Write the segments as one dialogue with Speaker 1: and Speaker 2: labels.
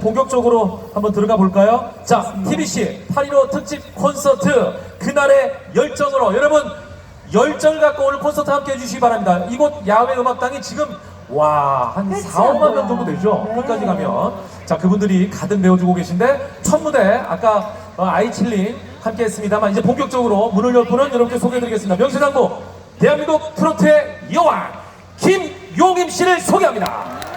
Speaker 1: 본격적으로 한번 들어가 볼까요? 자, TBC 8.15 특집 콘서트 그날의 열정으로 여러분 열정을 갖고 오늘 콘서트 함께 해주시기 바랍니다. 이곳 야외 음악당이 지금 와, 한
Speaker 2: 끝이
Speaker 1: 4,
Speaker 2: 안
Speaker 1: 5만 명. 정도 되죠?
Speaker 2: 네.
Speaker 1: 끝까지 가면. 자, 그분들이 가득 메워주고 계신데 첫 무대 아까 어, 아이칠린 함께 했습니다만 이제 본격적으로 문을 열 분은 여러분께 소개해드리겠습니다. 명실상부 대한민국 트로트의 여왕 김용임 씨를 소개합니다.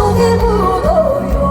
Speaker 2: 속에 묻어요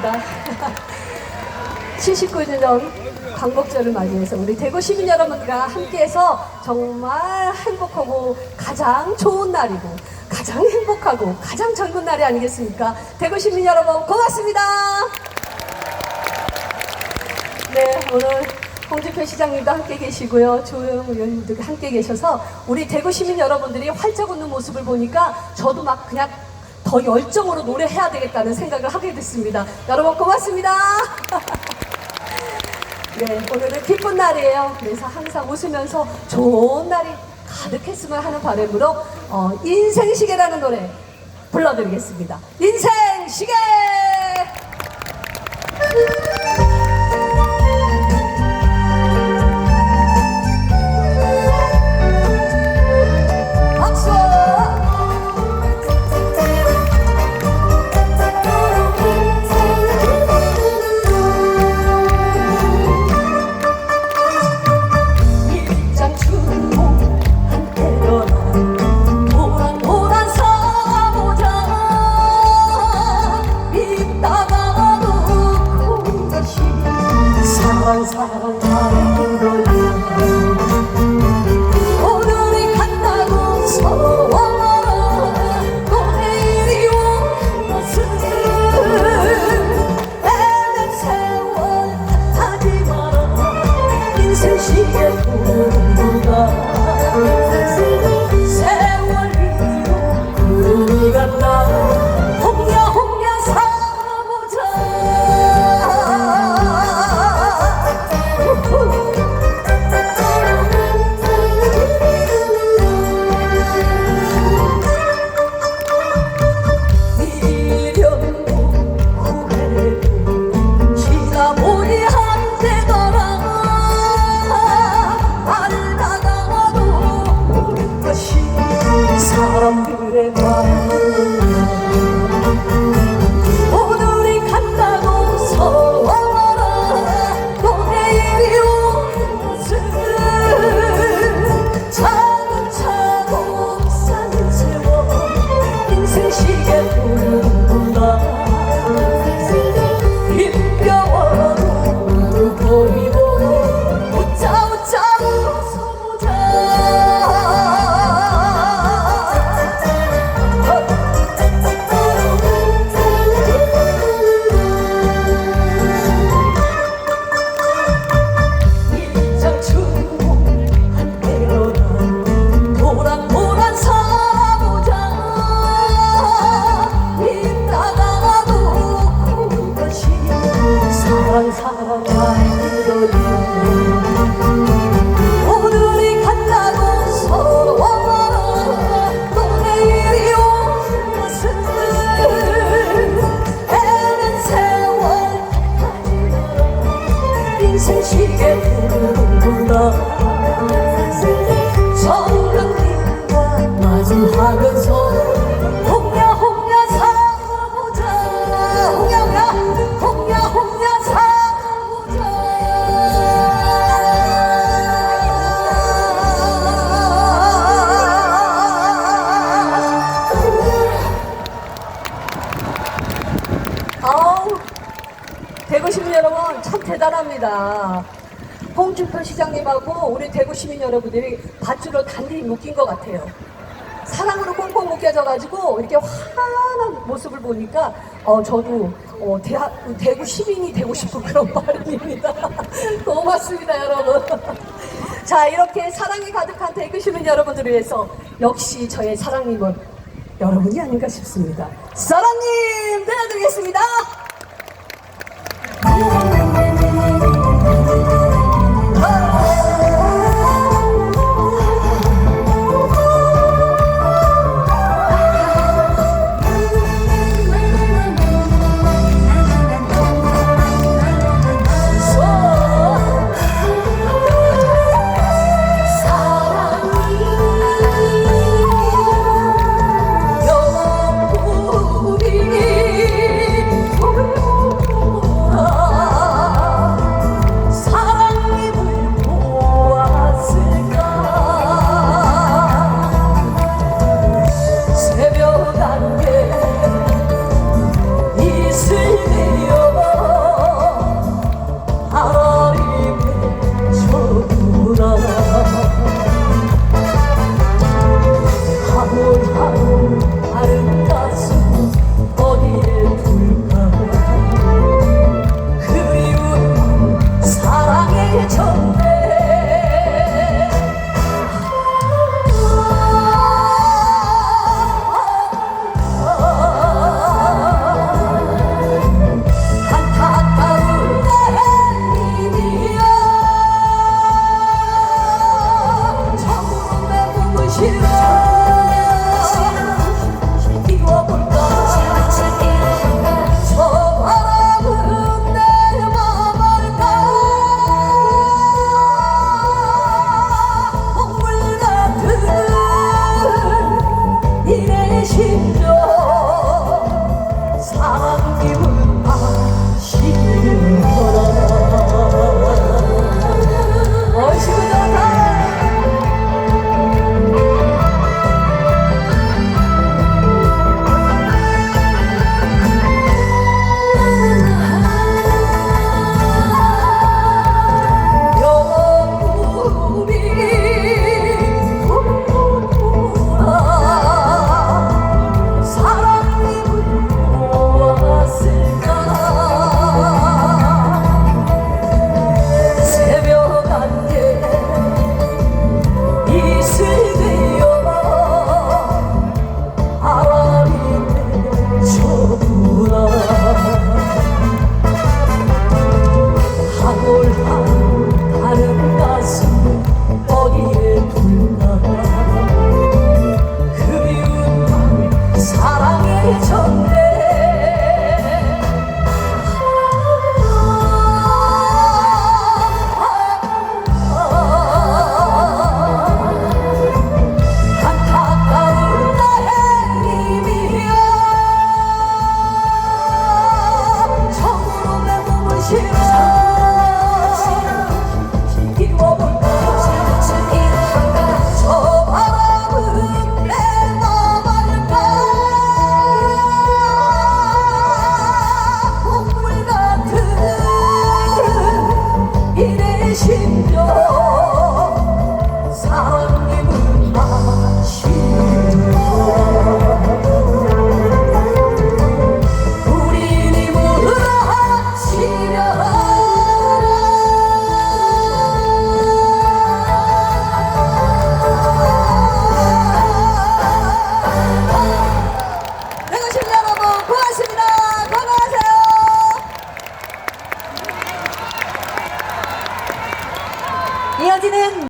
Speaker 2: 감사합니다. 79주년 광복절을 맞이해서 우리 대구 시민 여러분과 함께해서 정말 행복하고 가장 좋은 날이고 가장 행복하고 가장 젊은 날이 아니겠습니까? 대구 시민 여러분 고맙습니다. 네, 오늘 홍준표 시장님도 함께 계시고요. 조영 의원님도 함께 계셔서 우리 대구 시민 여러분들이 활짝 웃는 모습을 보니까 저도 막 그냥 더 열정으로 노래해야 되겠다는 생각을 하게 됐습니다. 여러분 고맙습니다. 네, 오늘은 기쁜 날이에요. 그래서 항상 웃으면서 좋은 날이 가득했으면 하는 바람으로 어, 인생시계라는 노래 불러드리겠습니다. 인생시계! 여러분들이 밧줄로 단디 묶인 것 같아요. 사랑으로 꽁꽁 묶여져가지고 이렇게 환한 모습을 보니까 어, 저도 어, 대하, 대구 시민이 되고 싶은 그런 마음입니다. 고맙습니다, 여러분. 자, 이렇게 사랑이 가득한 대구 시민 여러분들을 위해서 역시 저의 사랑님은 여러분이 아닌가 싶습니다. 사랑님, 대드리겠습니다. 나의 정대